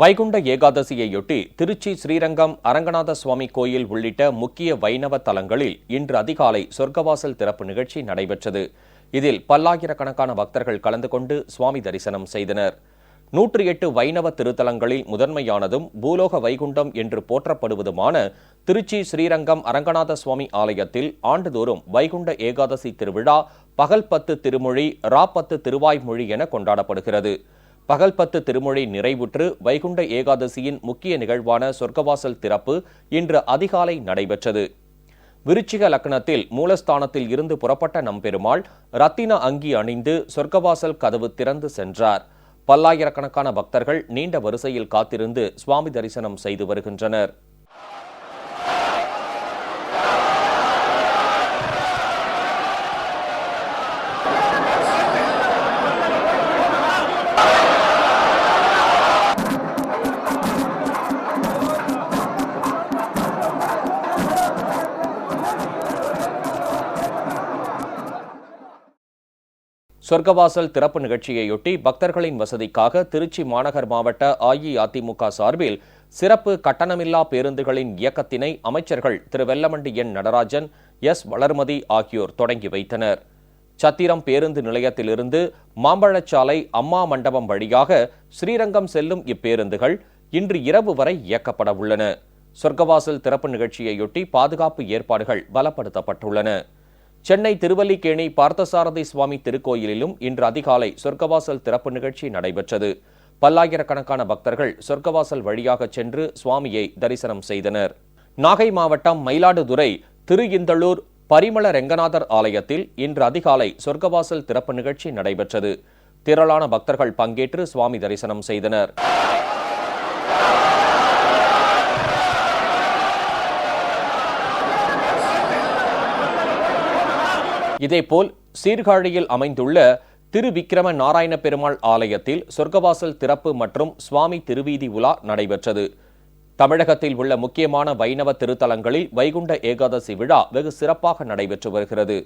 வைகுண்ட ஏகாதசியையொட்டி திருச்சி ஸ்ரீரங்கம் அரங்கநாத சுவாமி கோயில் உள்ளிட்ட முக்கிய வைணவ தலங்களில் இன்று அதிகாலை சொர்க்கவாசல் திறப்பு நிகழ்ச்சி நடைபெற்றது. இதில் பல்லாயிரக்கணக்கான பக்தர்கள் கலந்து கொண்டு சுவாமி தரிசனம் செய்தனர். நூற்றி எட்டு வைணவ திருத்தலங்களில் முதன்மையானதும் பூலோக வைகுண்டம் என்று போற்றப்படுவதுமான திருச்சி ஸ்ரீரங்கம் அரங்கநாத சுவாமி ஆலயத்தில் ஆண்டுதோறும் வைகுண்ட ஏகாதசி திருவிழா பகல் பத்து திருமொழி ராப்பத்து திருவாய்மொழி என கொண்டாடப்படுகிறது. பகல் பத்து திருமொழி நிறைவுற்று வைகுண்ட ஏகாதசியின் முக்கிய நிகழ்வான சொர்க்கவாசல் திறப்பு இன்று அதிகாலை நடைபெற்றது. விருச்சிக லக்னத்தில் மூலஸ்தானத்தில் இருந்து புறப்பட்ட நம்பெருமாள் ரத்தின அங்கி அணிந்து சொர்க்கவாசல் கதவு திறந்து சென்றார். பல்லாயிரக்கணக்கான பக்தர்கள் நீண்ட வரிசையில் காத்திருந்து சுவாமி தரிசனம் செய்து வருகின்றனர். சொர்க்கவாசல் திறப்பு நிகழ்ச்சியையொட்டி பக்தர்களின் வசதிக்காக திருச்சி மாநகர் மாவட்ட அஇஅதிமுக சார்பில் சிறப்பு கட்டணமில்லா பேருந்துகளின் இயக்கத்தினை அமைச்சர்கள் திரு வெல்லமண்டி என் நடராஜன் எஸ் வளர்மதி ஆகியோர் தொடங்கி வைத்தனர். சத்திரம் பேருந்து நிலையத்திலிருந்து மாம்பழச்சாலை அம்மா மண்டபம் வழியாக ஸ்ரீரங்கம் செல்லும் இப்பேருந்துகள் இன்று இரவு வரை இயக்கப்பட உள்ளன சொர்க்கவாசல் திறப்பு நிகழ்ச்சியையொட்டி பாதுகாப்பு ஏற்பாடுகள் பலப்படுத்தப்பட்டுள்ளன. சென்னை திருவல்லிக்கேணி பார்த்தசாரதி சுவாமி திருக்கோயிலிலும் இன்று அதிகாலை சொர்க்கவாசல் திறப்பு நிகழ்ச்சி நடைபெற்றது. பல்லாயிரக்கணக்கான பக்தர்கள் சொர்க்கவாசல் வழியாக சென்று சுவாமியை தரிசனம் செய்தனர். நாகை மாவட்டம் மயிலாடுதுறை திரு இந்தளூர் பரிமள ரெங்கநாதர் ஆலயத்தில் இன்று அதிகாலை சொர்க்கவாசல் திறப்பு நிகழ்ச்சி நடைபெற்றது. திரளான பக்தர்கள் பங்கேற்று சுவாமி தரிசனம் செய்தனர். இதேபோல் சீர்காழியில் அமைந்துள்ள திருவிக்கிரம நாராயண பெருமாள் ஆலயத்தில் சொர்க்கவாசல் திறப்பு மற்றும் சுவாமி திருவீதி உலா நடைபெற்றது. தமிழகத்தில் உள்ள முக்கியமான வைணவ திருத்தலங்களில் வைகுண்ட ஏகாதசி விழா வெகு சிறப்பாக நடைபெற்று வருகிறது.